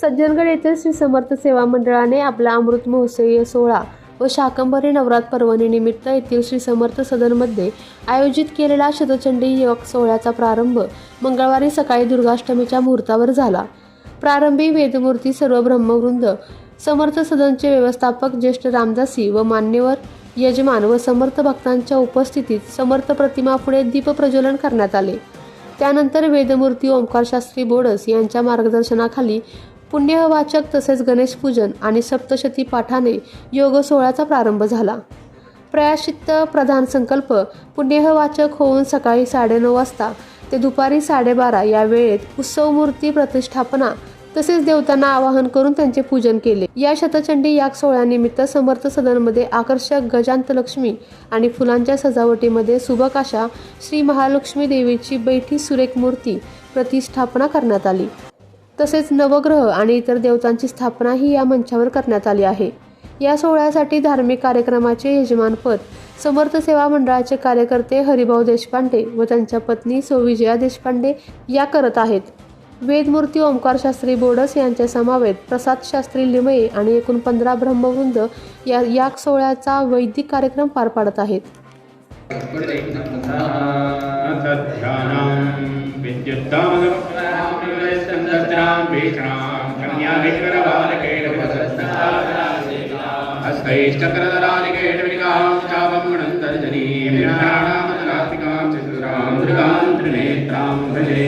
सज्जनगड येथील श्री समर्थ सेवा मंडळाने आपला अमृत महोत्सवीय सोहळा व शाकंभरी नवरात पर्वणीनिमित्त येथील श्री समर्थ सदनमध्ये आयोजित केलेला शतचंडी योग सोहळ्याचा प्रारंभ मंगळवारी सकाळी दुर्गाष्टमीच्या मुहूर्तावर झाला. प्रारंभी वेदमूर्ती सर्व ब्रह्मवृंद समर्थ सदनचे व्यवस्थापक ज्येष्ठ रामदासी व मान्यवर यजमान व समर्थ भक्तांच्या उपस्थितीत समर्थ प्रतिमा पुढे दीप प्रज्वलन करण्यात आले. त्यानंतर वेदमूर्ती ओंकार शास्त्री बोडस यांच्या मार्गदर्शनाखाली पुण्यवाचक तसेच गणेशपूजन आणि सप्तशती पाठाने योग सोहळ्याचा प्रारंभ झाला. प्रयाशित्त प्रधान संकल्प पुण्यवाचक होऊन सकाळी साडेनऊ वाजता ते दुपारी साडेबारा या वेळेत उत्सव मूर्ती प्रतिष्ठापना तसेच देवतांना आवाहन करून त्यांचे पूजन केले. या शतचंडी याग सोहळ्यानिमित्त समर्थ सदनमध्ये आकर्षक गजांत लक्ष्मी आणि फुलांच्या सजावटीमध्ये सुबक अशा श्री महालक्ष्मी देवीची बैठी सुरेख मूर्ती प्रतिष्ठापना करण्यात आली. तसेच नवग्रह आणि इतर देवतांची स्थापनाही या मंचावर करण्यात आली आहे. या सोहळ्यासाठी धार्मिक कार्यक्रमाचे यजमानपद समर्थ सेवा मंडळाचे कार्यकर्ते हरिभाऊ देशपांडे व त्यांच्या पत्नी सोविजया देशपांडे या करत आहेत. वेदमूर्ती ओंकारशास्त्री बोडस यांच्या समवेत प्रसादशास्त्री लिमये आणि एकूण पंधरा ब्रह्मवृंद या याग सोहळ्याचा वैदिक कार्यक्रम पार पाडत आहेत. तद्ध्यानां विद्युत्तामदपत्रां भीषणां हस्तैश्चक्रधरादिकेटविकां चापं गणन्तर्जनीं नाणामतलात्मिकां चतुरां दुर्गां त्रिनेत्रां भजे